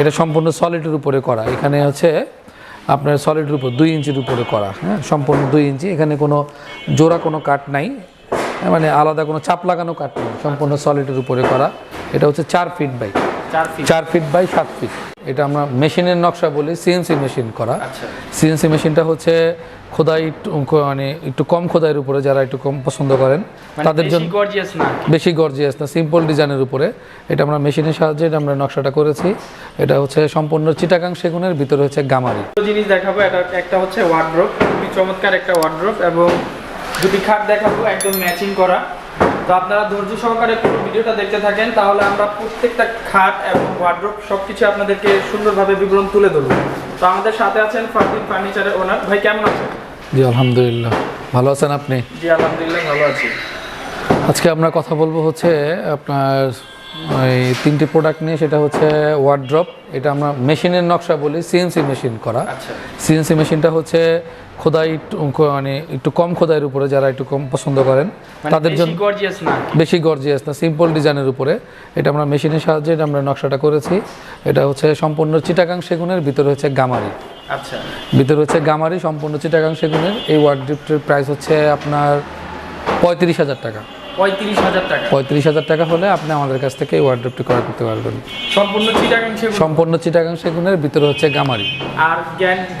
এটা সম্পূর্ণ সলিডের উপরে করা। এখানে হচ্ছে আপনার সলিডের উপর দুই ইঞ্চির উপরে করা হ্যাঁ? সম্পূর্ণ দুই ইঞ্চি। এখানে কোনো জোড়া কোনো কাট নাই হ্যাঁ, মানে আলাদা কোনো চাপ লাগানো কাট নেই। সম্পূর্ণ সলিডের উপরে করা। এটা হচ্ছে চার ফিট বাই চার ফিট চার ফিট বাই সাত ফিট এটা আমরা মেশিনের নকশা বলি সিএনসি মেশিন করা। আচ্ছা। সিএনসি মেশিনটা হচ্ছে খোদাই মানে একটু কম খোদাইয়ের উপরে যারা একটু কম পছন্দ করেন মানে তাদের জন্য বেশি গর্জিয়াস না সিম্পল ডিজাইনের উপরে। এটা আমরা মেশিনের সাহায্যে এটা আমরা নকশাটা করেছি। এটা হচ্ছে সম্পূর্ণ চিটাগাং সেগুনের ভিতরে হচ্ছে গামারি। জিনিস দেখাবো এটা একটা হচ্ছে ওয়ার্ড্রপ খুবই চমৎকার একটা ওয়ার্ড্রপ এবং দুটি খাট দেখাবো একদম ম্যাচিং করা। তো আপনারা ধৈর্য সহকারে পুরো ভিডিওটা দেখতে থাকেন তাহলে আমরা প্রত্যেকটা খাট এবং ওয়ার্ড্রপ সবকিছু আপনাদেরকে সুন্দরভাবে বিবরণ তুলে ধরবো। তো আমাদের সাথে আছেন ফারদিন ফার্নিচারের ওনার ভাই কেমন আছেন? জি আলহামদুলিল্লাহ। ভালো আছেন আপনি? জি আলহামদুলিল্লাহ ভালো আছি। আজকে আমরা কথা বলব হচ্ছে আপনার ওই তিনটি প্রোডাক্ট নিয়ে সেটা হচ্ছে ওয়ার্ড্রপ এটা আমরা মেশিনের নকশা বলি সিএনসি মেশিন করা। আচ্ছা। সিএনসি মেশিনটা হচ্ছে খোদাই মানে একটু কম খোদাইয়ের উপরে যারা একটু কম পছন্দ করেন মানে তাদের জন্য বেশি গর্জিয়াস না সিম্পল ডিজাইনের উপরে। এটা আমরা মেশিনের সাহায্যে এটা আমরা নকশাটা করেছি। এটা হচ্ছে সম্পূর্ণ চিটাগাং সেগুনের ভিতরে হচ্ছে গামারি। আচ্ছা। ভিতরে হচ্ছে গামারি সম্পূর্ণ চিটাগাং সেগুনের। এই ওয়ার্ড্রিপটির প্রাইস হচ্ছে আপনার পঁয়ত্রিশ হাজার টাকা। পঁয়ত্রিশ হাজার টাকা। পঁয়ত্রিশ হাজার টাকা হলে আপনি আমাদের কাছ থেকে এই ওয়ার্ড্রপটি ক্রয় করতে পারবেন। সম্পূর্ণ চিটাগাং সেগুন। সম্পূর্ণ চিটাগাং সেগুনের ভিতরে হচ্ছে গামারি। আর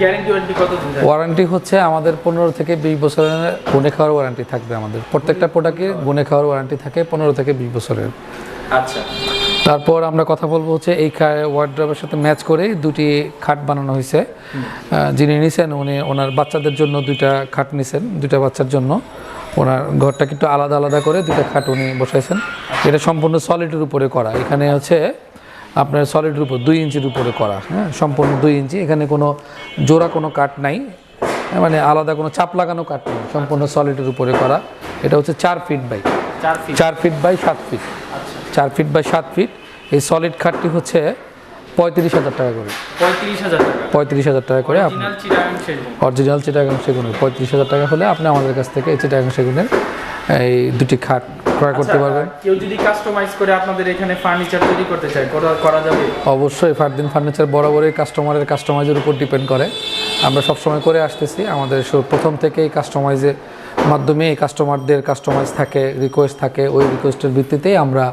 গ্যারান্টি ওয়ারেন্টি কত ওয়ারেন্টি হচ্ছে আমাদের পনেরো থেকে বিশ বছরের গুনে খাওয়ার ওয়ারেন্টি থাকবে আমাদের। প্রত্যেকটা প্রোডাক্টে গুনে খাওয়ার ওয়ারেন্টি থাকে পনেরো থেকে বিশ বছরের। আচ্ছা। তারপর আমরা কথা বলব হচ্ছে এই ওয়ার্ড্রপের সাথে ম্যাচ করে দুটি খাট বানানো হয়েছে। যিনি নিছেন উনি ওনার বাচ্চাদের জন্য দুইটা খাট নিছেন দুইটা বাচ্চার জন্য। ওনার ঘরটাকে একটু আলাদা আলাদা করে দুইটা খাট উনি বসাইছেন। এটা সম্পূর্ণ সলিডের উপরে করা। এখানে হচ্ছে আপনার সলিডের উপর দুই ইঞ্চির উপরে করা। হ্যাঁ সম্পূর্ণ দুই ইঞ্চি। এখানে কোনো জোড়া কোনো কাট নাই। হ্যাঁ, মানে আলাদা কোনো চাপ লাগানো কাট নেই। সম্পূর্ণ সলিডের উপরে করা। এটা হচ্ছে চার ফিট বাই চার ফিট চার ফিট বাই সাত ফিট চার ফিট বাই সাত ফিট এই সলিড খাটটি হচ্ছে পঁয়ত্রিশ হাজার টাকা করে। পঁয়ত্রিশ হাজার টাকা। পঁয়ত্রিশ হাজার টাকা করে আপনি অরিজিনাল চিটাগাং সেগুন। সেগুনের পঁয়ত্রিশ হাজার টাকা হলে আপনি আমাদের কাছ থেকে এই চিটাগাং সেগুনের এই দুটি খাট ক্রয় করতে আচ্ছা, পারবেন। কেউ যদি কাস্টমাইজ করে আপনাদের এখানে ফার্নিচার তৈরি করতে চায় করা যাবে? অবশ্যই ফারদিন ফার্নিচার বরাবরই কাস্টমারের কাস্টমাইজের উপর ডিপেন্ড করে। আমরা সবসময় করে আসতেছি। আমাদের প্রথম থেকেই কাস্টমাইজের মাধ্যমে এই কাস্টমারদের কাস্টমাইজ থাকে রিকোয়েস্ট থাকে। ওই রিকোয়েস্টের ভিত্তিতেই আমরা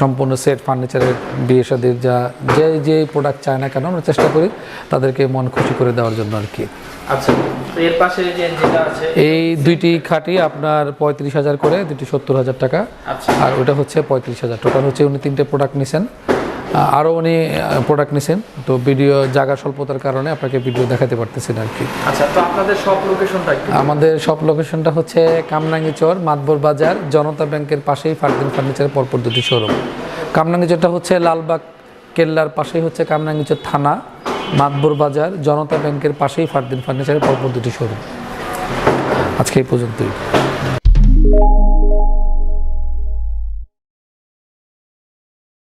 সম্পূর্ণ সেট ফার্নিচারের বিয়ে সাদের যা যে যে প্রোডাক্ট চায় না কেন আমরা চেষ্টা করি তাদেরকে মন খুশি করে দেওয়ার জন্য আর কি। আচ্ছা এর পাশে যে যেটা আছে এই দুইটি খাটি আপনার পঁয়ত্রিশ হাজার করে দুটি সত্তর হাজার টাকা। আচ্ছা। আর ওটা হচ্ছে পঁয়ত্রিশ হাজার। টোটাল হচ্ছে উনি তিনটে প্রোডাক্ট নিছেন। আরও উনি প্রোডাক্ট নিছেন। তো ভিডিও জায়গা স্বল্পতার কারণে আপনাকে ভিডিও দেখাতে পারতেছেন আর কি। আচ্ছা তো আপনাদের সব লোকেশনটা আমাদের সব লোকেশনটা হচ্ছে কামরাঙ্গি চর মাতবর বাজার জনতা ব্যাংকের পাশেই ফারদিন ফার্নিচারের পরপর দুটি শোরুম কামরাঙ্গি চরটা হচ্ছে লালবাগ কেল্লার পাশেই হচ্ছে কামরাঙ্গি চর থানা মাতবর বাজার জনতা ব্যাংকের পাশেই ফারদিন ফার্নিচারের পরপর দুটি শোরুম আজকে এই পর্যন্তই।